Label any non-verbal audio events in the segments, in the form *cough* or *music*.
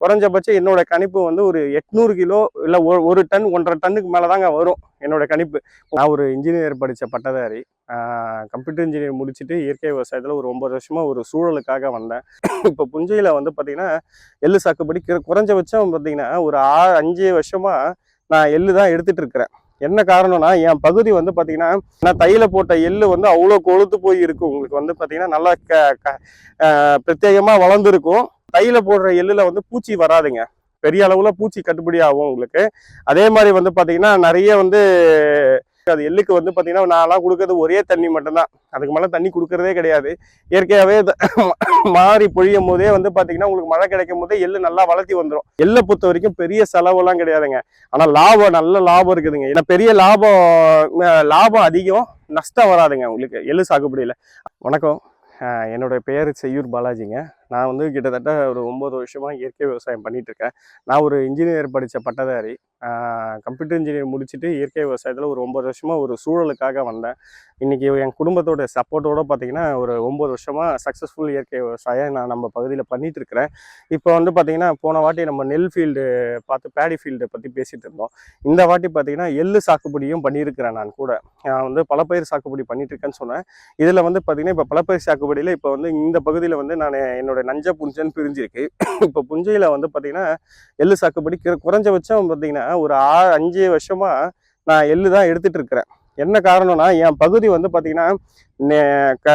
குறைஞ்சபட்சம் என்னோட கணிப்பு வந்து ஒரு எட்நூறு கிலோ இல்லை ஒரு டன் ஒன்றரை டன்னுக்கு மேலே தாங்க வரும் என்னோட கணிப்பு. நான் ஒரு இன்ஜினியர் படித்த பட்டதாரி. கம்ப்யூட்டர் இன்ஜினியர் முடிச்சுட்டு இயற்கை விவசாயத்தில் ஒரு ஒன்பது வருஷமாக ஒரு சூழலுக்காக வந்தேன். இப்போ புஞ்சையில் வந்து பார்த்திங்கன்னா எள்ளு சாக்குப்படி குறைஞ்சபட்சம் பார்த்தீங்கன்னா ஒரு ஆ அஞ்சு வருஷமாக நான் எள்ளு தான் எடுத்துகிட்டு இருக்கிறேன். என்ன காரணம்னா என் பகுதி வந்து பார்த்தீங்கன்னா நான் தையில போட்ட எள்ளு வந்து அவ்வளோ கொழுத்து போய் இருக்கும் உங்களுக்கு வந்து பார்த்தீங்கன்னா நல்லா க க- வளர்ந்துருக்கும். தையில போடுற எள்ளுல வந்து பூச்சி வராதுங்க. பெரிய அளவுல பூச்சி கட்டுப்படி ஆகும் உங்களுக்கு. அதே மாதிரி வந்து பாத்தீங்கன்னா நிறைய வந்து அது எள்ளுக்கு வந்து பார்த்தீங்கன்னா நான்லாம் கொடுக்கறது ஒரே தண்ணி மட்டும்தான். அதுக்கு மேலே தண்ணி கொடுக்கறதே கிடையாது. இயற்கையாகவே *laughs* மாறி பொழியும் போதே வந்து பார்த்தீங்கன்னா உங்களுக்கு மழை கிடைக்கும் போதே எள்ளு நல்லா வளர்த்தி வந்துடும் எள்ளை பொறுத்த வரைக்கும் பெரிய செலவெல்லாம் கிடையாதுங்க. ஆனால் லாபம் நல்ல லாபம் இருக்குதுங்க. ஏன்னா பெரிய லாபம் லாபம் அதிகம் நஷ்டம் வராதுங்க உங்களுக்கு எள்ளு சாகுபடியில். வணக்கம். என்னோட பெயர் செய்யூர் பாலாஜிங்க. நான் வந்து கிட்டத்தட்ட ஒரு ஒம்பது வருஷமாக இயற்கை விவசாயம் பண்ணிகிட்ருக்கேன் நான் ஒரு இன்ஜினியர் படித்த பட்டதாரி. கம்ப்யூட்டர் இன்ஜினியர் முடிச்சுட்டு இயற்கை விவசாயத்தில் ஒரு ஒம்பது வருஷமா ஒரு சூழலுக்காக வந்தேன். இன்றைக்கி என் குடும்பத்தோட சப்போர்ட்டோட பார்த்திங்கன்னா ஒரு ஒம்பது வருஷமாக சக்ஸஸ்ஃபுல் இயற்கை விவசாயம் நான் நம்ம பகுதியில் பண்ணிட்டு இருக்கிறேன் இப்போ வந்து பார்த்திங்கன்னா போன வாட்டி நம்ம நெல் ஃபீல்டு பார்த்து பேடி ஃபீல்டை பற்றி பேசிகிட்டு இருந்தோம். இந்த வாட்டி பார்த்தீங்கன்னா எள்ளு சாகுபடியும் பண்ணியிருக்கிறேன் நான் கூட. நான் வந்து பலப்பயிர் சாகுபடி பண்ணிட்டு இருக்கேன்னு சொன்னேன். இதில் வந்து பார்த்தீங்கன்னா இப்போ பலப்பயிர் சாகுபடியில் இப்போ வந்து இந்த பகுதியில் வந்து நான் என்னோட நஞ்ச புஞ்சன்னு பிரிஞ்சிருக்கு. இப்போ புஞ்சையில் வந்து பார்த்தீங்கன்னா எள்ளு சாக்குப்படி குறைஞ்சபட்சம் பார்த்தீங்கன்னா ஒரு ஆ அஞ்சு வருஷமா நான் எள்ளு தான் எடுத்துட்டு இருக்கிறேன். என்ன காரணம்னா என் பகுதி வந்து பார்த்தீங்கன்னா நே- க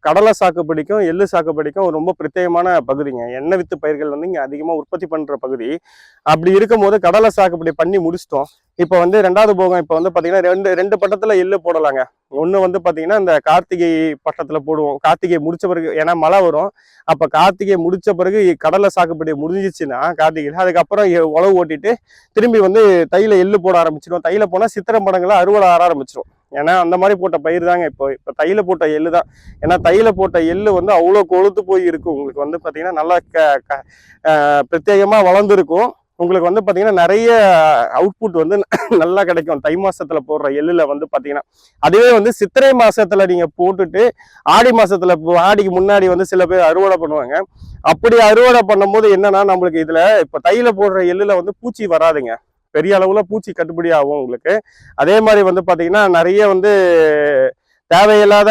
கடலை சாகுபடிக்கும் எள்ளு சாகுபடிக்கும் ரொம்ப பிரத்யேகமான பகுதிங்க. எண்ணெய் வித்து பயிர்கள் வந்து இங்கே அதிகமாக உற்பத்தி பண்ணுற பகுதி. அப்படி இருக்கும்போது கடலை சாகுபடி பண்ணி முடிச்சிட்டோம். இப்போ வந்து ரெண்டாவது போகம் இப்போ வந்து பார்த்தீங்கன்னா ரெண்டு ரெண்டு பட்டத்தில் எள்ளு போடலாங்க. ஒன்று வந்து பார்த்தீங்கன்னா இந்த கார்த்திகை பட்டத்தில் போடுவோம். கார்த்திகை முடிச்ச பிறகு ஏன்னா மழை வரும். அப்போ கார்த்திகை முடிச்ச பிறகு கடலை சாகுபடி முடிஞ்சிச்சுன்னா கார்த்திகையில் அதுக்கப்புறம் உழவு ஓட்டிட்டு திரும்பி வந்து தையில எள்ளு போட ஆரம்பிச்சிடும் தையில போனால் சித்திரை படங்களை அறுவடை ஆற ஆரம்பிச்சிடும் ஏன்னா அந்த மாதிரி போட்ட பயிர் தாங்க இப்போ. இப்போ தையில போட்ட எள்ளு தான். ஏன்னா தையில போட்ட எள்ளு வந்து அவ்வளோ கொழுத்து போய் இருக்கும் உங்களுக்கு வந்து பார்த்தீங்கன்னா நல்லா க க வளர்ந்துருக்கும். உங்களுக்கு வந்து பார்த்தீங்கன்னா நிறைய அவுட்புட் வந்து நல்லா கிடைக்கும். தை மாசத்துல போடுற எள்ளுல வந்து பார்த்தீங்கன்னா அதுவே வந்து சித்திரை மாசத்துல நீங்க போட்டுட்டு ஆடி மாசத்துல ஆடிக்கு முன்னாடி வந்து சில பேர் அறுவடை பண்ணுவாங்க. அப்படி அறுவடை பண்ணும்போது என்னன்னா நம்மளுக்கு இதுல இப்ப தையில போடுற எள்ளுல வந்து பூச்சி வராதுங்க. பெரிய அளவுல பூச்சி கட்டுப்படி ஆகும் உங்களுக்கு. அதே மாதிரி வந்து பார்த்தீங்கன்னா நிறைய வந்து தேவையில்லாத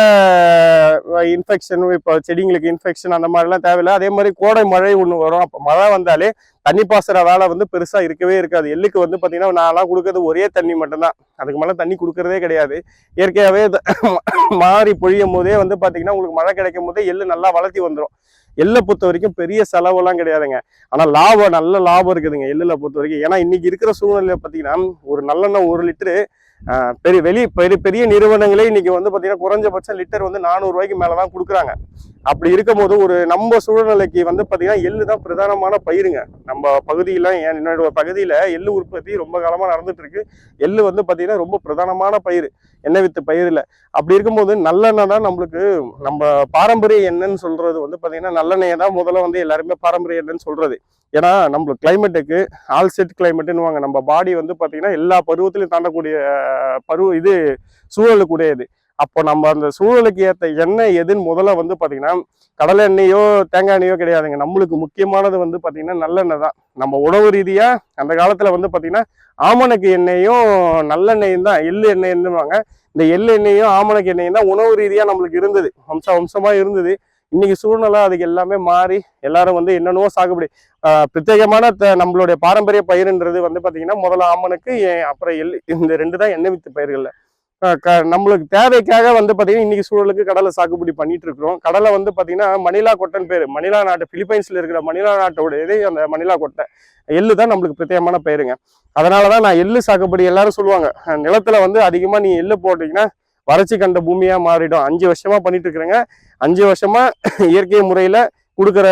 இன்ஃபெக்ஷன் இப்போ செடிங்களுக்கு இன்ஃபெக்ஷன் அந்த மாதிரிலாம் தேவையில்லை. அதே மாதிரி கோடை மழை ஒன்று வரும். அப்போ மழை வந்தாலே தண்ணி பாசுற வேலை வந்து பெருசாக இருக்கவே இருக்காது. எள்ளுக்கு வந்து பாத்தீங்கன்னா நான்லாம் கொடுக்கறது ஒரே தண்ணி மட்டும்தான். அதுக்கு மேலே தண்ணி கொடுக்கறதே கிடையாது. இயற்கையாகவே *coughs* மாறி பொழியும் போதே வந்து பார்த்திங்கன்னா உங்களுக்கு மழை கிடைக்கும் போதே எள்ளு நல்லா வளர்த்தி வந்துடும் எள்ளை பொறுத்த வரைக்கும் பெரிய செலவெல்லாம் கிடையாதுங்க. ஆனால் லாபம் நல்ல லாபம் இருக்குதுங்க எள்ளில் பொறுத்த வரைக்கும். ஏன்னா இன்னைக்கு இருக்கிற சூழ்நிலையை பார்த்தீங்கன்னா ஒரு நல்லெண்ணெய் ஒரு லிட்டரு பெரிய வெளி பெரிய பெரிய நிறுவனங்களே இன்னைக்கு வந்து பாத்தீங்கன்னா குறைஞ்சபட்சம் லிட்டர் வந்து நானூறு ரூபாய்க்கு மேலதான் கொடுக்குறாங்க. அப்படி இருக்கும்போது ஒரு நம்ம சூழ்நிலைக்கு வந்து பார்த்தீங்கன்னா எள்ளு தான் பிரதானமான பயிருங்க. நம்ம பகுதியில் ஏன் என்னோட பகுதியில் எள்ளு உற்பத்தி ரொம்ப காலமாக நடந்துட்டு இருக்கு எள்ளு வந்து பார்த்தீங்கன்னா ரொம்ப பிரதானமான பயிர். எண்ணெய் வித்து பயிரில் அப்படி இருக்கும்போது நல்லெண்ணெய் தான் நம்மளுக்கு நம்ம பாரம்பரிய எண்ணெய்ன்னு சொல்றது வந்து பார்த்தீங்கன்னா நல்லெண்ணெயை தான் முதல்ல வந்து எல்லாருமே பாரம்பரிய எண்ணெய்ன்னு சொல்றது. ஏன்னா நம்மளுக்கு கிளைமேட்டுக்கு ஆல் செட் கிளைமேட்டுன்னு நம்ம பாடி வந்து பார்த்தீங்கன்னா எல்லா பருவத்திலையும் தாண்டக்கூடிய பருவ இது சூழலுக்குடையது. அப்போ நம்ம அந்த சூழலுக்கு ஏற்ற எண்ணெய் எதுன்னு முதல்ல வந்து பார்த்தீங்கன்னா கடலை எண்ணெயோ தேங்காய் எண்ணெயோ கிடையாதுங்க. நம்மளுக்கு முக்கியமானது வந்து பார்த்தீங்கன்னா நல்லெண்ணெய் தான். நம்ம உணவு ரீதியா அந்த காலத்துல வந்து பார்த்தீங்கன்னா ஆமணக்கு எண்ணெயும் நல்லெண்ணெயும் தான் எள்ளு எண்ணெய்ன்னுவாங்க. இந்த எள்ளு எண்ணெயும் ஆமணக்கு எண்ணெயும் தான் உணவு ரீதியா நம்மளுக்கு இருந்தது. வம்ச வம்சமா இருந்தது. இன்னைக்கு சூழ்நிலை அதுக்கு எல்லாமே மாறி எல்லாரும் வந்து என்னென்னவோ சாகுபடி பிரத்யேகமான த- நம்மளுடைய பாரம்பரிய பயிருன்றது வந்து பார்த்தீங்கன்னா முதல்ல ஆமணக்கு அப்புறம் எள்ளு இந்த ரெண்டு தான் எண்ணெய் வித்து பயிர்களில். நம்மளுக்கு தேவைக்காக வந்து பார்த்தீங்கன்னா இன்னைக்கு சூழலுக்கு கடலை சாகுபடி பண்ணிட்டு இருக்கிறோம். கடலை வந்து பார்த்தீங்கன்னா மணிலா கொட்டைன்னு பேர். மணிலா நாட்டு பிலிப்பைன்ஸில் இருக்கிற மணிலா நாட்டோட இதே அந்த மணிலா கொட்டை. எள்ளு தான் நம்மளுக்கு பிரத்யேகமான பயிருங்க. அதனாலதான் நான் எள்ளு சாகுபடி எல்லாரும் சொல்லுவாங்க. நிலத்தில் நிலத்துல வந்து அதிகமாக நீ எள்ளு போட்டிங்கன்னா வறட்சி கண்ட பூமியாக மாறிடும். அஞ்சு வருஷமாக பண்ணிட்டு இருக்கிறேங்க. அஞ்சு வருஷமாக *laughs* இயற்கை முறையில் கொடுக்குற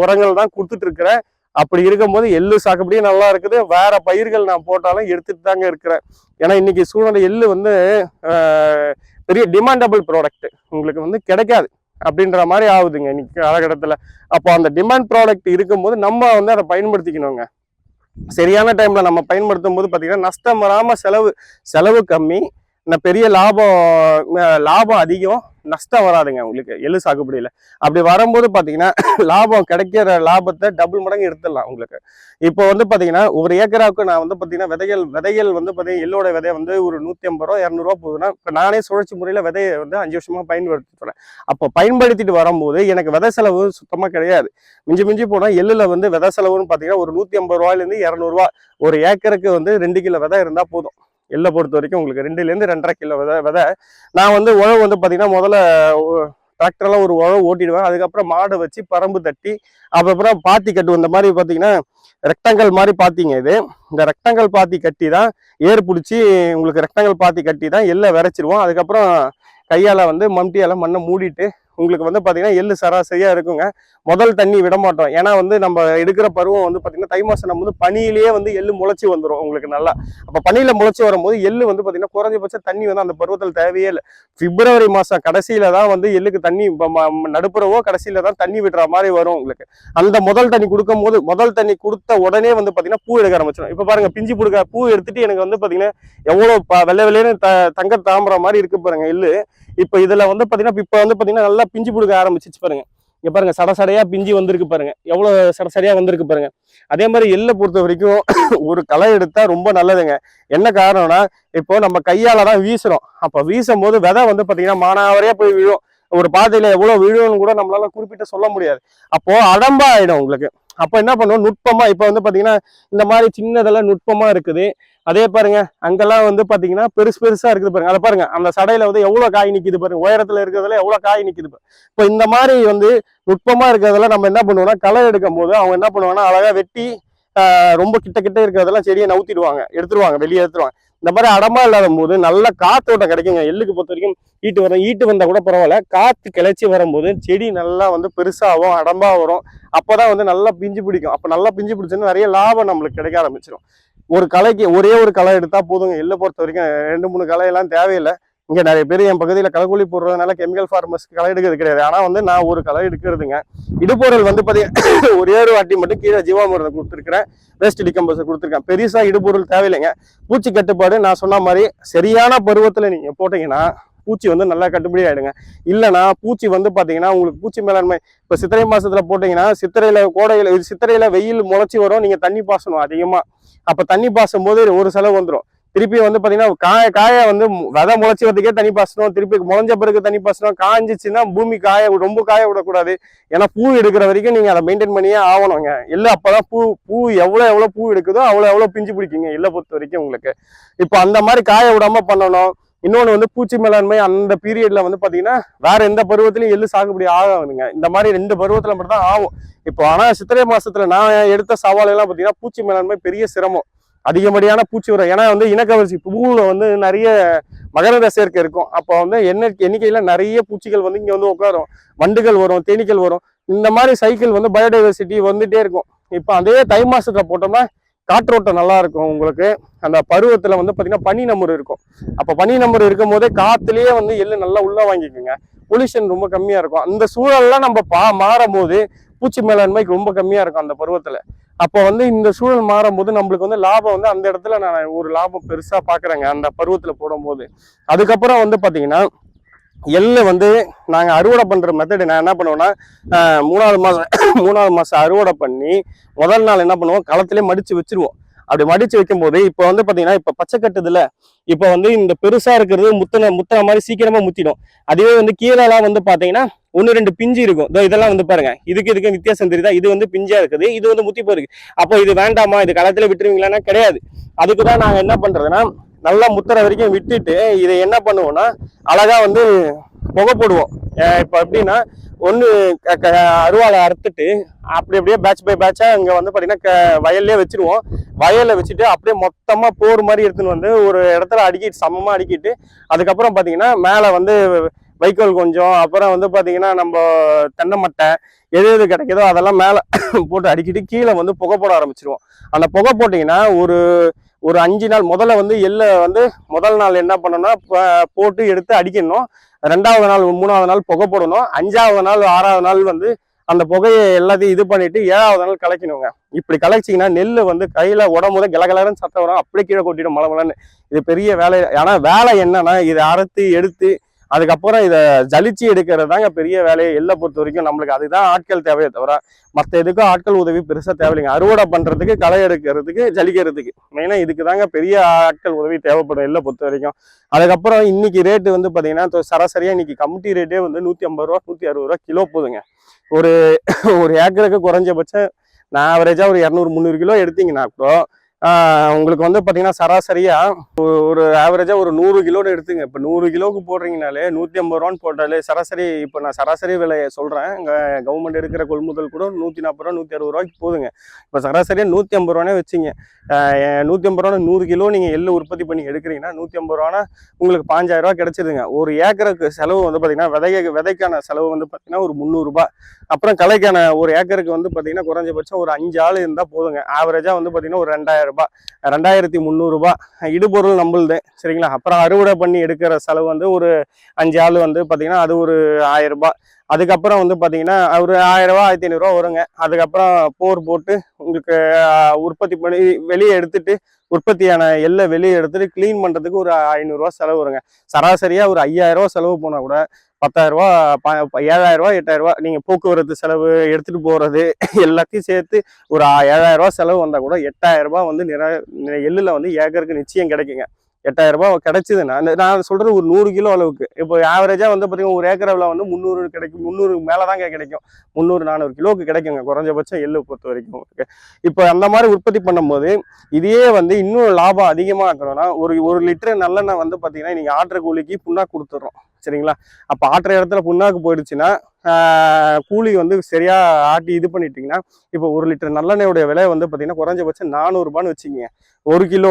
உரங்கள் தான் கொடுத்துட்டு இருக்கிறேன் அப்படி இருக்கும்போது எள்ளு சாகுபடியும் நல்லா இருக்குது. வேற பயிர்கள் நான் போட்டாலும் எடுத்துட்டு தாங்க இருக்கிறேன். ஏன்னா இன்னைக்கு சூழ்நிலை எள்ளு வந்து பெரிய டிமாண்டபிள் ப்ராடக்ட் உங்களுக்கு வந்து கிடைக்காது. அப்படின்ற மாதிரி ஆகுதுங்க இன்னைக்கு காலகட்டத்தில். அப்போ அந்த டிமாண்ட் ப்ராடக்ட் இருக்கும்போது நம்ம வந்து அதை பயன்படுத்திக்கணுங்க. சரியான டைம்ல நம்ம பயன்படுத்தும் போது பார்த்தீங்கன்னா நஷ்டம் வராமல் செலவு செலவு கம்மி. இந்த பெரிய லாபம் லாபம் அதிகம். நஷ்டம் வராதுங்க உங்களுக்கு. எள்ளு சாகுபடியில் அப்படி வரும்போது பார்த்தீங்கன்னா *coughs* லாபம் கிடைக்கிற லாபத்தை டபுள் மடங்கு எடுத்துடலாம் உங்களுக்கு. இப்போ வந்து பார்த்தீங்கன்னா ஒரு ஏக்கராவுக்கு நான் வந்து பார்த்தீங்கன்னா விதைகள் விதைகள் வந்து பார்த்தீங்கன்னா எள்ளோட விதை வந்து ஒரு நூற்றி ஐம்பது ரூபா இரநூறுவா போகுதுன்னா இப்போ நானே சுழற்சி முறையில் விதையை வந்து அஞ்சு வருஷமாக பயன்படுத்திட்டுறேன் அப்போ பயன்படுத்திட்டு வரும்போது எனக்கு விதை செலவு சுத்தமாக கிடையாது. மிஞ்சி மிஞ்சி போனால் எள்ளில் வந்து விதை செலவுன்னு பார்த்தீங்கன்னா ஒரு நூற்றி ஐம்பது ரூபாயிலேருந்து இரநூறுவா ஒரு ஏக்கருக்கு வந்து ரெண்டு கிலோ விதை இருந்தால் போதும். எள்ளை பொறுத்த வரைக்கும் உங்களுக்கு ரெண்டுலேருந்து ரெண்டரை கிலோ விதை விதை. நான் வந்து உழவு வந்து பார்த்தீங்கன்னா முதல்ல டிராக்டர்லாம் ஒரு உழவு ஓட்டிடுவேன். அதுக்கப்புறம் மாடை வச்சு பரம்பு தட்டி அதுக்கப்புறம் பாத்தி கட்டு. இந்த மாதிரி பார்த்தீங்கன்னா ரெக்டாங்கல் மாதிரி பார்த்தீங்க இது. இந்த ரெக்டாங்கல் பாத்தி கட்டி தான் ஏர் பிடிச்சி உங்களுக்கு ரெக்டாங்கல் பாத்தி கட்டி தான் எள்ளை விரைச்சிருவோம். அதுக்கப்புறம் கையால் வந்து மம்டியால் மண்ணை மூடிட்டு உங்களுக்கு வந்து பார்த்தீங்கன்னா எள்ளு சராசரியாக இருக்குங்க. முதல் தண்ணி விட மாட்டோம் ஏன்னா வந்து நம்ம எடுக்கிற பருவம் வந்து பார்த்தீங்கன்னா தை மாதம் நம்ம வந்து பனியிலேயே வந்து எள்ளு முளைச்சி வந்துடும் உங்களுக்கு நல்லா. அப்போ பனியில் முளைச்சி வரும்போது எள்ளு வந்து பார்த்தீங்கன்னா குறைஞ்சபட்சம் தண்ணி வந்து அந்த பருவத்தில் தேவையே இல்லை. பிப்ரவரி மாதம் கடைசியில் தான் வந்து எள்ளுக்கு தண்ணி நடுப்புறவோ கடைசியில் தான் தண்ணி விடுற மாதிரி வரும் உங்களுக்கு. அந்த முதல் தண்ணி கொடுக்கும் போது முதல் தண்ணி கொடுத்த உடனே வந்து பார்த்தீங்கன்னா பூ எடுக்க ஆரம்பிச்சிடும் இப்போ பாருங்கள் பிஞ்சு பிடிக்க பூ எடுத்துட்டு எனக்கு வந்து பார்த்தீங்கன்னா எவ்வளோ வெள்ளை வெள்ளைன்னு த தங்க தாமரை மாதிரி இருக்கு பாருங்கள் எள்ளு. இப்போ இதில் வந்து பார்த்தீங்கன்னா இப்போ வந்து பார்த்தீங்கன்னா நல்லா பிஞ்சு கொடுக்க ஆரம்பிச்சிச்சு பாருங்க. இங்கே பாருங்க சடசடையாக பிஞ்சு வந்திருக்கு பாருங்க. எவ்வளோ சடசடையாக வந்திருக்கு பாருங்க. அதே மாதிரி எள்ளை பொறுத்த வரைக்கும் *clears throat* ஒரு களை எடுத்தால் ரொம்ப நல்லதுங்க. என்ன காரணம்னா இப்போ நம்ம கையால் தான் வீசுகிறோம் அப்போ வீசும் போது விதை வந்து பார்த்தீங்கன்னா மானாவரையாக போய் விழும். ஒரு பாதையில் எவ்வளோ விழுன்னு கூட நம்மளால குறிப்பிட்டு சொல்ல முடியாது. அப்போது அடம்பாக ஆகிடும் உங்களுக்கு. அப்போ என்ன பண்ணுவோம்? நுட்பமா இப்போ வந்து பாத்தீங்கன்னா இந்த மாதிரி சின்னதெல்லாம் நுட்பமா இருக்குது. அதே பாருங்க அங்கெல்லாம் வந்து பாத்தீங்கன்னா பெருசு பெருசா இருக்குது பாருங்க. அதை பாருங்க அந்த சடையில வந்து எவ்வளவு காய் நிக்குது பாருங்க. உயரத்துல இருக்கிறதுல எவ்வளவு காய் நிக்குது பாருங்க. இப்போ இந்த மாதிரி வந்து நுட்பமா இருக்கிறதெல்லாம் நம்ம என்ன பண்ணுவோம்னா களை எடுக்கும் போது அவங்க என்ன பண்ணுவாங்கன்னா அழகா வெட்டி ரொம்ப கிட்ட கிட்ட இருக்கிறதெல்லாம் செடியை நவுத்திடுவாங்க. எடுத்துருவாங்க வெளியே எடுத்துருவாங்க. இந்த மாதிரி அடமா இல்லாத போது நல்ல காத்தோட்டம் கிடைக்குங்க. எள்ளுக்கு பொறுத்த வரைக்கும் ஈட்டு வரும். ஈட்டு வந்தால் கூட பரவாயில்ல. காற்று கிளச்சி வரும்போது செடி நல்லா வந்து பெருசாகும் அடம்பா வரும். அப்பதான் வந்து நல்லா பிஞ்சு பிடிக்கும். அப்போ நல்லா பிஞ்சு பிடிச்சோன்னா நிறைய லாபம் நம்மளுக்கு கிடைக்க ஆரம்பிச்சிடும் ஒரு கலைக்கு ஒரே ஒரு களை எடுத்தால் போதுங்க. எள்ளை பொறுத்த வரைக்கும் ரெண்டு மூணு கலையெல்லாம் தேவையில்லை. இங்க நிறைய பேர் என் பகுதியில் களைக்கொல்லி போடுறதுனால கெமிக்கல் ஃபார்மர்ஸ்க்கு களை எடுக்கிறது கிடையாது. ஆனா வந்து நான் ஒரு களை எடுக்கிறதுங்க. இடுபொருள் வந்து பாத்தீங்கன்னா *coughs* ஒரே ஒரு வாட்டி மட்டும் கீழே ஜீவாமிரதம் கொடுத்துருக்குறேன். வேஸ்ட் டிகம்போசர் கொடுத்துருக்கேன். பெருசா இடுபொருள் தேவையில்லைங்க. பூச்சி கட்டுப்பாடு நான் சொன்ன மாதிரி சரியான பருவத்துல நீங்க போட்டீங்கன்னா பூச்சி வந்து நல்லா கட்டுப்படி ஆயிடுங்க. இல்லைன்னா பூச்சி வந்து பார்த்தீங்கன்னா உங்களுக்கு பூச்சி மேலாண்மை இப்போ சித்திரை மாசத்துல போட்டீங்கன்னா சித்திரையில கோடையில் இது சித்திரையில வெயில் முளைச்சி வரும். நீங்க தண்ணி பாசணும் அதிகமா. அப்ப தண்ணி பாசும் போது ஒரு செலவு வந்துடும் திருப்பி வந்து பாத்தீங்கன்னா காய காய வந்து விதை முளைச்சி வரதுக்கே தனி பாசணும் திருப்பி முளைஞ்ச பிறகு தனி பாசணும் காஞ்சிச்சுன்னா பூமி காய விட- ரொம்ப காய விடக்கூடாது. ஏன்னா பூ எடுக்கிற வரைக்கும் நீங்க அதை மெயின்டைன் பண்ணியே ஆகணுங்க. இல்லை அப்பதான் பூ பூ எவ்வளவு எவ்வளவு பூ எடுக்குதோ அவ்வளவு எவ்வளவு பிஞ்சு பிடிக்குங்க இல்லை பொறுத்த வரைக்கும் உங்களுக்கு. இப்போ அந்த மாதிரி காய விடாம பண்ணணும். இன்னொன்று வந்து பூச்சி மேலாண்மை அந்த பீரியட்ல வந்து பார்த்தீங்கன்னா வேற எந்த பருவத்திலையும் எள்ளு சாகுபடி ஆகாதுங்க. இந்த மாதிரி ரெண்டு பருவத்தில் மட்டும் தான் ஆகும். இப்போ ஆனால் சித்திரை மாசத்துல நான் எடுத்த சவால் எல்லாம் பூச்சி மேலாண்மை பெரிய சிரமம். அதிகப்படியான பூச்சி வரும். ஏன்னா வந்து இனக்கவர்ச்சி பூவில் வந்து நிறைய மகரந்த சேர்க்கை இருக்கும். அப்போ வந்து என்ன எண்ணிக்கையில் நிறைய பூச்சிகள் வந்து இங்கே வந்து உட்காரும். வண்டுகள் வரும் தேனீக்கள் வரும். இந்த மாதிரி சைக்கிள் வந்து பயோடைவர்சிட்டி வந்துகிட்டே இருக்கும். இப்போ அதே தை மாசத்தில் போட்டோம்னா காற்றோட்டம் நல்லா இருக்கும் உங்களுக்கு. அந்த பருவத்தில் வந்து பார்த்திங்கன்னா பனி நம்பர் இருக்கும். அப்போ பனி நம்பர் இருக்கும் போதே காற்றுலேயே வந்து எள்ளு நல்லா உள்ளே வாங்கிக்குங்க. பொல்யூஷன் ரொம்ப கம்மியாக இருக்கும். அந்த சூழல்லாம் நம்ம பா மாறும் போது பூச்சி மேலாண்மைக்கு ரொம்ப கம்மியாக இருக்கும் அந்த பருவத்தில். அப்போ வந்து இந்த சூழல் மாறும்போது நம்மளுக்கு வந்து லாபம் வந்து அந்த இடத்துல நான் ஒரு லாபம் பெருசாக பார்க்குறேங்க அந்த பருவத்தில் போடும்போது. அதுக்கப்புறம் வந்து பார்த்தீங்கன்னா எள்ளு வந்து நாங்கள் அறுவடை பண்ணுற மெத்தடு நான் என்ன பண்ணுவேன்னா மூணாவது மாதம் மூணாவது மாதம் அறுவடை பண்ணி முதல் நாள் என்ன பண்ணுவோம் களத்திலே மடித்து வச்சிருவோம். அப்படி மடிச்சு வைக்கும் போது இப்போ வந்து பாத்தீங்கன்னா இப்ப பச்சை கட்டுதுல இப்போ வந்து இந்த பெருசா இருக்கிறது முத்தன முத்தன மாதிரி சீக்கிரமா முத்திடும். அதுவே வந்து கீழெல்லாம் வந்து பாத்தீங்கன்னா ஒன்று ரெண்டு பிஞ்சு இருக்கும். இதோ இதெல்லாம் வந்து பாருங்க. இதுக்கு இதுக்கு வித்தியாசம் தெரியுதா? இது வந்து பிஞ்சா இருக்குது. இது வந்து முத்தி போயிருக்கு. அப்போ இது வேண்டாமா? இது களத்துல விட்டுருவீங்களான்னா கிடையாது. அதுக்கு தான் நாங்க என்ன பண்றதுன்னா நல்லா முத்துற வரைக்கும் விட்டுட்டு இதை என்ன பண்ணுவோம்னா அழகா வந்து புகை போடுவோம். அஹ் இப்போ எப்படின்னா ஒன்று அருவாளை அறுத்துட்டு அப்படி அப்படியே பேட்ச் பை பேட்சாக இங்கே வந்து பார்த்தீங்கன்னா க- வயல்லே வச்சுருவோம். வயல்ல வச்சுட்டு அப்படியே மொத்தமாக போர் மாதிரி எடுத்துன்னு வந்து ஒரு இடத்துல அடுக்கிட்டு சமமாக அடுக்கிட்டு அதுக்கப்புறம் பார்த்தீங்கன்னா மேலே வந்து வைக்கோல் கொஞ்சம் அப்புறம் வந்து பார்த்தீங்கன்னா நம்ம தென்னை மட்டை எது எது கிடைக்குதோ அதெல்லாம் மேலே *coughs* போட்டு அடிக்கிட்டு கீழே வந்து புகை போட ஆரம்பிச்சிருவோம். அந்த புகை போட்டிங்கன்னா ஒரு ஒரு அஞ்சு நாள் முதல்ல வந்து எள்ளை வந்து முதல் நாள் என்ன பண்ணணும்னா போட்டு எடுத்து அடிக்கணும் ரெண்டாவது நாள் மூணாவது நாள் புகை போடணும். அஞ்சாவது நாள் ஆறாவது நாள் வந்து அந்த புகையை எல்லாத்தையும் இது பண்ணிட்டு ஏழாவது நாள் கலைக்கணுங்க இப்படி கலச்சிங்கன்னா நெல் வந்து கையில உடம்புல கிளகலன்னு சத்தம் வரும். அப்படியே கீழே கொட்டிடும் மலை மலைன்னு இது பெரிய வேலை. ஆனா வேலை என்னன்னா இதை அறுத்து எடுத்து அதுக்கப்புறம் இதை ஜலிச்சு எடுக்கிறது தாங்க பெரிய வேலையை. எல்லை பொறுத்த வரைக்கும் நம்மளுக்கு அதுதான் ஆட்கள் தேவையே தவிர மற்ற எதுக்கும் ஆட்கள் உதவி பெருசாக தேவையில்லைங்க. அறுவடை பண்ணுறதுக்கு களை எடுக்கிறதுக்கு ஜலிக்கிறதுக்கு. மெயினாக இதுக்கு தாங்க பெரிய ஆட்கள் உதவி தேவைப்படும் எல்லை பொறுத்த வரைக்கும். அதுக்கப்புறம் இன்னைக்கு ரேட்டு வந்து பார்த்தீங்கன்னா சராசரியாக இன்னைக்கு கமிட்டி ரேட்டே வந்து நூற்றி ஐம்பது ரூபா நூற்றி அறுபது ரூபா கிலோ போதுங்க. ஒரு ஒரு ஏக்கருக்கு குறைஞ்சபட்சம் நான் ஆவரேஜாக ஒரு இரநூறு முந்நூறு கிலோ எடுத்தீங்கன்னா கூட உங்களுக்கு வந்து பார்த்தீங்கன்னா சராசரியாக ஒரு ஆவரேஜாக ஒரு நூறு கிலோன்னு எடுத்துங்க. இப்போ நூறு கிலோவுக்கு போடுறீங்கனாலே நூற்றி ஐம்பது ரூபான்னு போட்டாலே சராசரி இப்போ நான் சராசரி விலையை சொல்கிறேன் இங்கே கவர்மெண்ட் எடுக்கிற கொள்முதல் கூட நூற்றி நாற்பது ரூபா நூற்றி அறுபது ரூபாய்க்கு போதுங்க. இப்போ சராசரியாக நூற்றி ஐம்பது ரூபானே வச்சுங்க. நூற்றி ஐம்பது ரூபா நூறு கிலோ நீங்கள் எள்ளு உற்பத்தி பண்ணி எடுக்கிறீங்கன்னா நூற்றி ஐம்பது ரூபானா உங்களுக்கு பாஞ்சாயிரம் ரூபா கிடைச்சிதுங்க ஒரு ஏக்கருக்கு செலவு வந்து பார்த்தீங்கன்னா விதை விதைக்கான செலவு வந்து பார்த்தீங்கன்னா ஒரு முந்நூறுரூபா அப்புறம் கலைக்கான ஒரு ஏக்கருக்கு வந்து பார்த்தீங்கன்னா குறைஞ்சபட்சம் ஒரு அஞ்சு ஆள் இருந்தால் போதுங்க. ஆவரேஜாக வந்து பார்த்தீங்கன்னா ஒரு ரெண்டாயிரம் ரூபாய் ரெண்டாயிரத்தி முந்நூறுரூபா இடுபொருள் நம்மளுது சரிங்களா? அப்புறம் அறுவடை பண்ணி எடுக்கிற செலவு வந்து ஒரு அஞ்சு ஆள் வந்து பார்த்தீங்கன்னா அது ஒரு ஆயிரம் ரூபாய். அதுக்கப்புறம் வந்து பார்த்தீங்கன்னா ஒரு ஆயிரரூபா ஆயிரத்தி ஐநூறுரூவா வருங்க. அதுக்கப்புறம் போர் போட்டு உங்களுக்கு உற்பத்தி பண்ணி வெளியே எடுத்துட்டு உற்பத்தியான எல்லை வெளியே எடுத்துட்டு க்ளீன் பண்ணுறதுக்கு ஒரு ஐநூறுரூவா செலவு வருங்க. சராசரியாக ஒரு ஐயாயிரம் செலவு போனால் கூட பத்தாயிரரூபா ஏழாயிரரூபா ப- எட்டாயிரம் ரூபா நீங்கள் போக்குவரத்து செலவு எடுத்துகிட்டு போகிறது *laughs* எல்லாத்தையும் சேர்த்து ஒரு ஏழாயிரரூபா செலவு வந்தால் கூட எட்டாயிரரூபா வந்து நிற எள்ளில் வந்து ஏக்கருக்கு நிச்சயம் கிடைக்குங்க. எட்டாயிரம் ரூபாய் கிடைச்சிதுன்னா நான் சொல்றது ஒரு நூறு கிலோ அளவுக்கு. இப்போ ஆவரேஜா வந்து பார்த்தீங்கன்னா ஒரு ஏக்கர் அளவில் வந்து முந்நூறு கிடைக்கும் முந்நூறு மேலே தாங்க கிடைக்கும். முந்நூறு நானூறு கிலோவுக்கு கிடைக்குங்க குறைஞ்சபட்சம் எள்ளு பொறுத்த வரைக்கும். இப்போ அந்த மாதிரி உற்பத்தி பண்ணும்போது இதையே வந்து இன்னும் லாபம் அதிகமாக ஆக்கணும்னா ஒரு ஒரு லிட்டர் நல்லெண்ணெய் வந்து பார்த்தீங்கன்னா நீங்கள் ஆட்டுற கூலிக்கு புண்ணாக்கு கொடுத்துட்றோம் சரிங்களா? அப்போ ஆட்டுற இடத்துல புண்ணாக்கு போயிடுச்சுன்னா கூலி வந்து சரியாக ஆட்டி இது பண்ணிட்டீங்கன்னா இப்போ ஒரு லிட்டர் நல்லெண்ணெயோடைய விலை வந்து பார்த்தீங்கன்னா குறைஞ்சபட்சம் நானூறுபான்னு வச்சுக்கோங்க. ஒரு கிலோ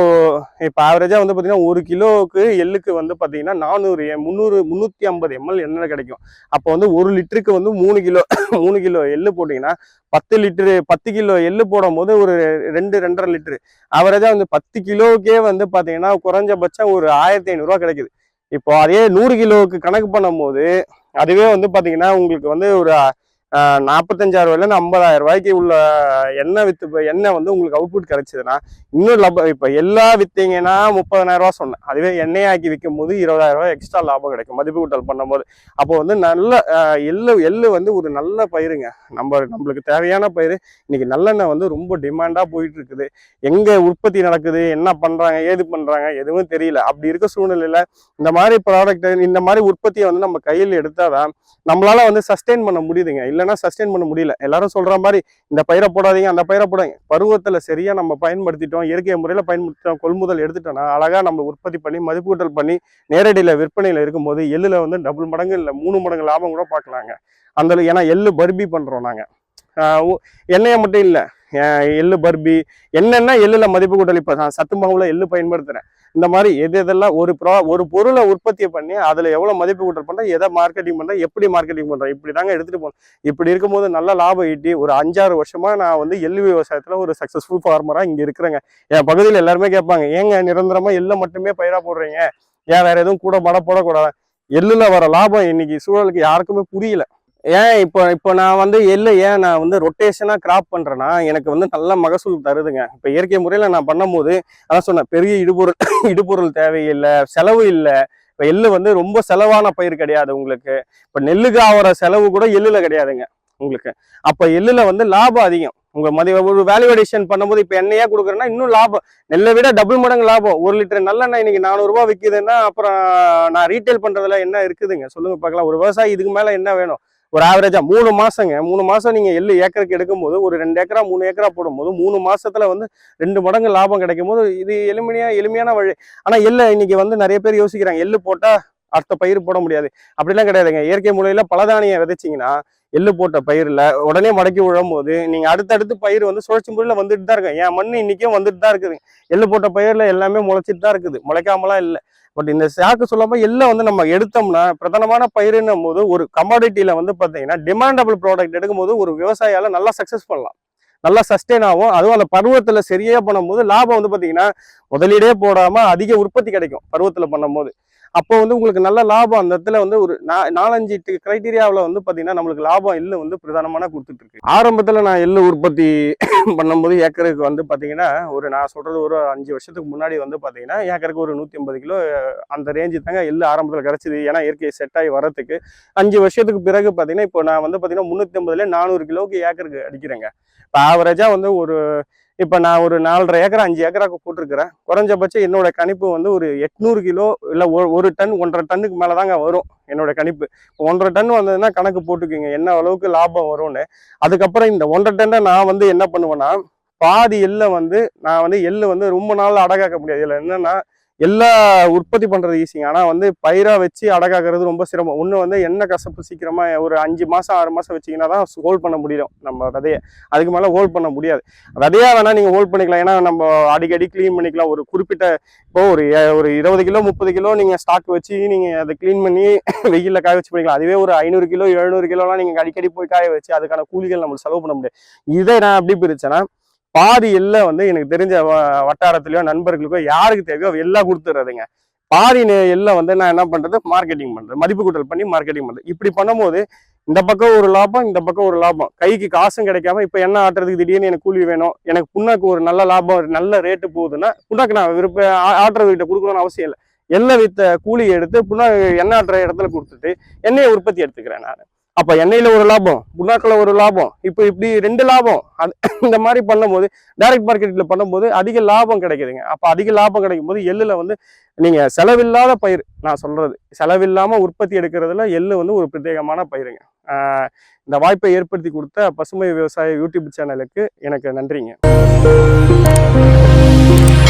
இப்போ ஆவரேஜாக வந்து பார்த்தீங்கன்னா ஒரு கிலோவுக்கு எள்ளுக்கு வந்து பார்த்தீங்கன்னா நானூறு முந்நூறு முந்நூற்றி ஐம்பது எம்எல் எண்ணெய் கிடைக்கும். அப்போ வந்து ஒரு லிட்டருக்கு வந்து மூணு கிலோ மூணு கிலோ எள்ளு போட்டிங்கன்னா பத்து லிட்டரு பத்து கிலோ எள்ளு போடும் போது ஒரு ரெண்டு ரெண்டரை லிட்டரு. ஆவரேஜாக வந்து பத்து கிலோவுக்கே வந்து பார்த்தீங்கன்னா குறைஞ்சபட்சம் ஒரு ஆயிரத்தி ஐநூறுரூவா கிடைக்குது. இப்போ அதே நூறு கிலோவுக்கு கணக்கு பண்ணும்போது அதுவே வந்து பார்த்தீங்கன்னா உங்களுக்கு வந்து ஒரு நாற்பத்தஞ்சாயிரம் ரூபாயிலேருந்து ஐம்பதாயிரம் ரூபாய்க்கு உள்ள எண்ணெய் வித்து எண்ணெய் வந்து உங்களுக்கு அவுட்புட் கிடைச்சதுன்னா இன்னும் லாபம் இப்போ எல்லா வித்தீங்கன்னா முப்பதனாயிரம் ரூபா சொன்னேன். அதுவே எண்ணெயாக்கி விற்கும் போது இருபதாயிரம் ரூபாய் எக்ஸ்ட்ரா லாபம் கிடைக்கும். மதிப்பு கூட்டல் பண்ணும்போது. அப்போ வந்து நல்ல எள்ளு எள்ளு வந்து ஒரு நல்ல பயிருங்க. நம்ம நம்மளுக்கு தேவையான பயிர் இன்னைக்கு நல்லெண்ணெய் வந்து ரொம்ப டிமாண்டாக போயிட்டு இருக்குது எங்கே உற்பத்தி நடக்குது? என்ன பண்ணுறாங்க ஏது பண்ணுறாங்க எதுவும் தெரியல. அப்படி இருக்க சூழ்நிலையில் இந்த மாதிரி ப்ராடக்ட் இந்த மாதிரி உற்பத்தியை வந்து நம்ம கையில் எடுத்தால் தான் நம்மளால் வந்து சஸ்டெயின் பண்ண முடியுதுங்க. இல்லைன்னா சஸ்டெயின் பண்ண முடியல. எல்லாரும் சொல்கிற மாதிரி இந்த பயிரை போடாதீங்க அந்த பயிரை போடாதீங்க பருவத்தில் சரியாக நம்ம பயன்படுத்திட்டோம் இயற்கை முறையில் பயன்படுத்திட்டோம் கொள்முதல் எடுத்துட்டோம்னா அழகாக நம்ம உற்பத்தி பண்ணி மதிப்பூட்டல் பண்ணி நேரடியில் விற்பனையில் இருக்கும்போது எள்ளில் வந்து டபுள் மடங்கு இல்லை மூணு மடங்கு லாபம் கூட பார்க்கலாங்க. அந்த ஏன்னா எள்ளு பர்பி பண்ணுறோம் நாங்கள் எண்ணெயை மட்டும் இல்லை எள்ளு பர்பி என்னென்ன எள்ளில் மதிப்பு கூட்டல் இப்போ நான் சத்து மாவில் எள்ளு பயன்படுத்துகிறேன் இந்த மாதிரி எது எதெல்லாம் ஒரு ப்ரா ஒரு பொருளை உற்பத்தி பண்ணி அதில் எவ்வளோ மதிப்பு கூட்டல் பண்றேன் எதை மார்க்கெட்டிங் பண்றேன் எப்படி மார்க்கெட்டிங் பண்ணுறேன் இப்படி தாங்க எடுத்துகிட்டு போகணும். இப்படி இருக்கும்போது நல்ல லாபம் ஈட்டி ஒரு அஞ்சாறு வருஷமாக நான் வந்து எள்ளு விவசாயத்தில் ஒரு சக்ஸஸ்ஃபுல் ஃபார்மராக இங்கே இருக்கிறேங்க. என் பகுதியில் எல்லாருமே கேட்பாங்க ஏங்க நிரந்தரமாக எள்ளை மட்டுமே பயிராக போடுறீங்க? ஏன் வேறு எதுவும் கூட மட போடக்கூடாது? எள்ளில் வர லாபம் இன்னைக்கு சூழலுக்கு யாருக்குமே புரியல. ஏன் இப்போ இப்போ நான் வந்து எள்ளு ஏன் நான் வந்து ரொட்டேஷனாக கிராப் பண்ணுறேன்னா எனக்கு வந்து நல்ல மகசூல் தருதுங்க. இப்போ இயற்கை முறையில் நான் பண்ணும்போது அதான் சொன்னேன் பெரிய இடுபொருள் *coughs* இடுபொருள் தேவையில்லை செலவு இல்லை. இப்போ எள்ளு வந்து ரொம்ப செலவான பயிர் கிடையாது உங்களுக்கு. இப்போ நெல்லுக்கு ஆகிற செலவு கூட எள்ளில் கிடையாதுங்க உங்களுக்கு. அப்போ எள்ளில் வந்து லாபம் அதிகம். உங்க மதிய ஒரு வேல்யூடேஷன் பண்ணும்போது இப்போ எண்ணெயா கொடுக்குறேன்னா இன்னும் லாபம். நெல்லை விட டபுள் மடங்கு லாபம். ஒரு லிட்டர் நல்லெண்ணெய் இன்னைக்கு நானூறுரூவா விற்கிதுன்னா அப்புறம் நான் ரீட்டைல் பண்றதுல என்ன இருக்குதுங்க? சொல்லுங்க பார்க்கலாம். ஒரு விவசாயி இதுக்கு மேல என்ன வேணும்? ஒரு ஆவரேஜா மூணு மாசங்க. மூணு மாசம் நீங்க எள்ளு ஏக்கருக்கு எடுக்கும்போது ஒரு ரெண்டு ஏக்கரா மூணு ஏக்கரா போடும்போது மூணு மாசத்துல வந்து ரெண்டு மடங்கு லாபம் கிடைக்கும் போது இது எளிமையா எளிமையான வழி. ஆனா எள்ளு இன்னைக்கு வந்து நிறைய பேர் யோசிக்கிறாங்க. எள்ளு போட்டா அடுத்த பயிர் போட முடியாது. அப்படிலாம் கிடையாதுங்க. இயற்கை முறையில பலதானியம் விதைச்சிங்கன்னா எள்ளு போட்ட பயிரில் உடனே மடக்கி விழும் போது நீங்கள் அடுத்தடுத்து பயிர் வந்து சுழற்சி முறையில் வந்துட்டு தான் இருக்கும் என் மண் இன்றைக்கும் வந்துட்டு தான் இருக்குது. எள்ளு போட்ட பயிரில் எல்லாமே முளைச்சிட்டு தான் இருக்குது. முளைக்காமலாம் இல்லை. பட் இந்த சாக்கு சொல்லாமல் எள்ளை வந்து நம்ம எடுத்தோம்னா பிரதானமான பயிருன்னும் போது ஒரு கமாடிட்டியில் வந்து பார்த்தீங்கன்னா டிமாண்டபிள் ப்ராடக்ட் எடுக்கும்போது ஒரு விவசாயியால நல்லா சக்ஸஸ் பண்ணலாம். நல்லா சஸ்டெயின் ஆகும். அதுவும் அந்த பருவத்தில் சரியாக பண்ணும்போது லாபம் வந்து பார்த்தீங்கன்னா முதலீடே போடாமல் அதிக உற்பத்தி கிடைக்கும் பருவத்தில் பண்ணும்போது. அப்போ வந்து உங்களுக்கு நல்ல லாபம் அந்த இடத்துல வந்து ஒரு நா- நாலஞ்சு கிரைட்டீரியாவில் வந்து பார்த்தீங்கன்னா நம்மளுக்கு லாபம் எள்ளு வந்து பிரதானமான கொடுத்துட்டு இருக்கு ஆரம்பத்தில் நான் எள்ளு உற்பத்தி *coughs* பண்ணும்போது ஏக்கருக்கு வந்து பார்த்தீங்கன்னா ஒரு நான் சொல்றது ஒரு அஞ்சு வருஷத்துக்கு முன்னாடி வந்து பார்த்தீங்கன்னா ஏக்கருக்கு ஒரு நூற்றி ஐம்பது கிலோ அந்த ரேஞ்சு தாங்க எள்ளு ஆரம்பத்தில் கிடச்சிது. ஏன்னா இயற்கை செட் ஆகி வரதுக்கு அஞ்சு வருஷத்துக்கு பிறகு பார்த்தீங்கன்னா இப்போ நான் வந்து பார்த்தீங்கன்னா முந்நூற்றி ஐம்பதுல நானூறு கிலோவுக்கு ஏக்கருக்கு அடிக்கிறேங்க. இப்போ ஆவரேஜாக வந்து ஒரு இப்போ நான் ஒரு நாலரை ஏக்கரா அஞ்சு ஏக்கராக்கு போட்டிருக்கிறேன். குறைஞ்சபட்சம் என்னோட கணிப்பு வந்து ஒரு எட்நூறு கிலோ இல்லை ஒரு டன் ஒன்றரை டன்னுக்கு மேலே தாங்க வரும் என்னோட கணிப்பு. ஒன்றரை டன் வந்ததுன்னா கணக்கு போட்டுக்குங்க என்ன அளவுக்கு லாபம் வரும்னு. அதுக்கப்புறம் இந்த ஒன்றரை டன்னை நான் வந்து என்ன பண்ணுவேன்னா பாதி எள்ளை வந்து நான் வந்து எள்ளு வந்து ரொம்ப நாள் அடகாக்க முடியாது. இதில் என்னன்னா எல்லா உற்பத்தி பண்ணுறது ஈஸிங்க ஆனால் வந்து பயிராக வச்சு அடகாக்கிறது ரொம்ப சிரமம். ஒன்று வந்து எண்ணெய் கசப்பு சீக்கிரமாக ஒரு அஞ்சு மாதம் ஆறு மாதம் வச்சீங்கன்னா தான் ஹோல்ட் பண்ண முடியும். நம்ம விதையை. அதுக்கு மேலே ஹோல்ட் பண்ண முடியாது. விதையாக வேணால் நீங்கள் ஹோல்ட் பண்ணிக்கலாம். ஏன்னா நம்ம அடிக்கடி க்ளீன் பண்ணிக்கலாம். ஒரு குறிப்பிட்ட இப்போ ஒரு ஒரு இருபது கிலோ முப்பது கிலோ நீங்கள் ஸ்டாக் வச்சு நீங்கள் அதை க்ளீன் பண்ணி வெயிலில் காய வச்சு பண்ணிக்கலாம். அதுவே ஒரு ஐநூறு கிலோ எழுநூறு கிலோலாம் நீங்கள் அடிக்கடி போய் காய வச்சு அதுக்கான கூலிகள் நம்மளுக்கு செலவு பண்ண முடியாது. இதை நான் எப்படி பிரிச்சேன்னா பாதி எல்லை வந்து எனக்கு தெரிஞ்ச வ- நண்பர்களுக்கோ யாருக்கு தேவையோ எல்லாம் கொடுத்துட்றதுங்க பாதி நெ- வந்து நான் என்ன பண்றது? மார்க்கெட்டிங் பண்றது. மதிப்பு கூட்டல் பண்ணி மார்க்கெட்டிங் பண்றது. இப்படி பண்ணும்போது இந்த பக்கம் ஒரு லாபம் இந்த பக்கம் ஒரு லாபம். கைக்கு காசும் கிடைக்காம இப்ப என்ன ஆட்டுறதுக்கு திடீர்னு எனக்கு கூலி வேணும்? எனக்கு புண்ணாக்கு ஒரு நல்ல லாபம் நல்ல ரேட்டு போகுதுன்னா புண்ணாக்கு நான் விருப்ப ஆ- ஆட்டுறதுகிட்ட கொடுக்கணும்னு அவசியம் இல்லை. எல்லை வித்த கூலி எடுத்து புண்ணாக்கு எண்ணெய் ஆட்டுற இடத்துல கொடுத்துட்டு எண்ணெயை உற்பத்தி எடுத்துக்கிறேன் நான். அப்ப எண்ணெயில ஒரு லாபம் புண்ணாக்கில் ஒரு லாபம் இப்போ இப்படி ரெண்டு லாபம் அது இந்த மாதிரி பண்ணும்போது டைரக்ட் மார்க்கெட்டில் பண்ணும்போது அதிக லாபம் கிடைக்குதுங்க. அப்ப அதிக லாபம் கிடைக்கும் போது எள்ளுல வந்து நீங்க செலவில்லாத பயிர் நான் சொல்றது செலவில்லாம உற்பத்தி எடுக்கிறதுல எள்ளு வந்து ஒரு பிரத்யேகமான பயிருங்க. இந்த வாய்ப்பை ஏற்படுத்தி கொடுத்த பசுமை விவசாய யூடியூப் சேனலுக்கு எனக்கு நன்றிங்க.